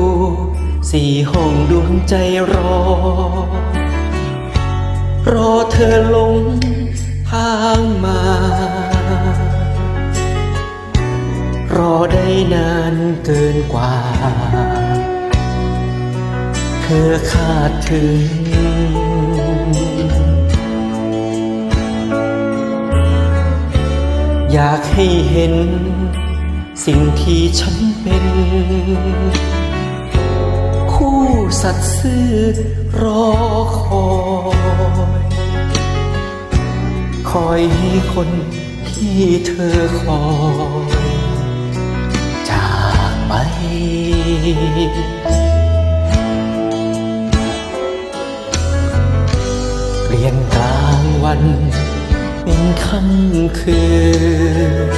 ูสี่ห้องดวงใจรอ รอเธอลงทางมา รอได้นานเกินกว่า เธอคาดถึง อยากให้เห็นสิ่งที่ฉันเป็น สัตย์ซื่อรอคอย คอยให้คนที่เธอคอยจากไป เปลี่ยนกลางวันเป็นค่ำคืน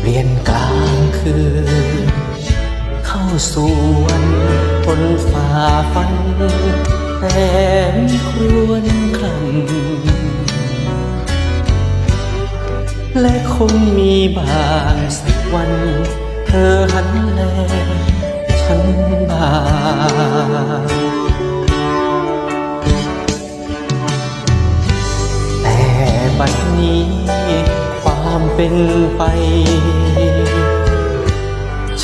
เปลี่ยนกลางคืน สู่วันทนฝ่าฟัน แต่ไม่ครวนคลำและคงมีบางสักวัน เธอหันแลฉันบางแต่บัดนี้ความเป็นไป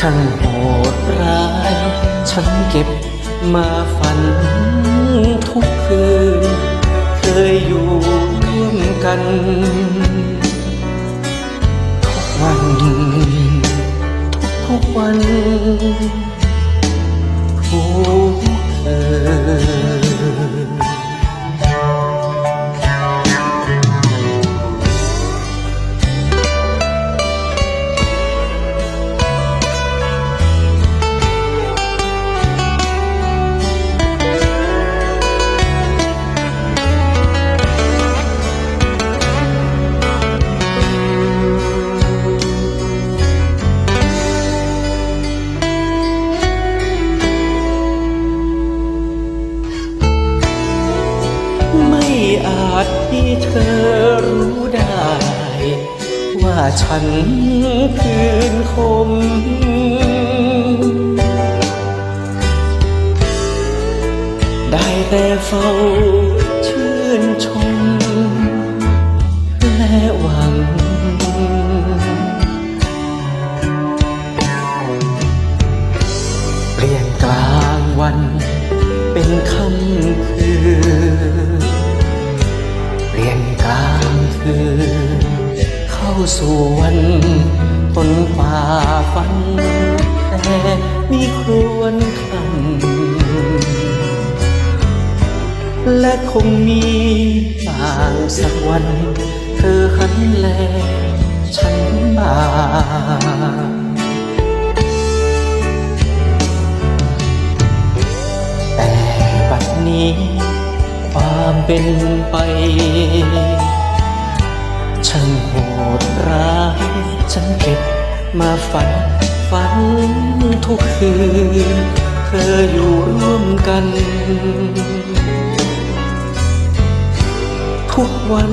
ช่างโหดร้าย ฉันเก็บมาฝันทุกคืน เคยอยู่ร่วมกัน ทุกวัน ทุกวันทุกคืน ดที่เธอรู้ได้ ว่าฉันคืนคม ได้แต่เฝ้าชื่นชม สู่วันทนฝ่าฟัน แต่มีครวนคำและคงมีบางสักวัน เธอหันแล ฉันบาแต่บัดนี้ความเป็นไป ฉันเก็บมาฝันฝันทุกคืน เธออยู่ร่วมกัน ทุกวัน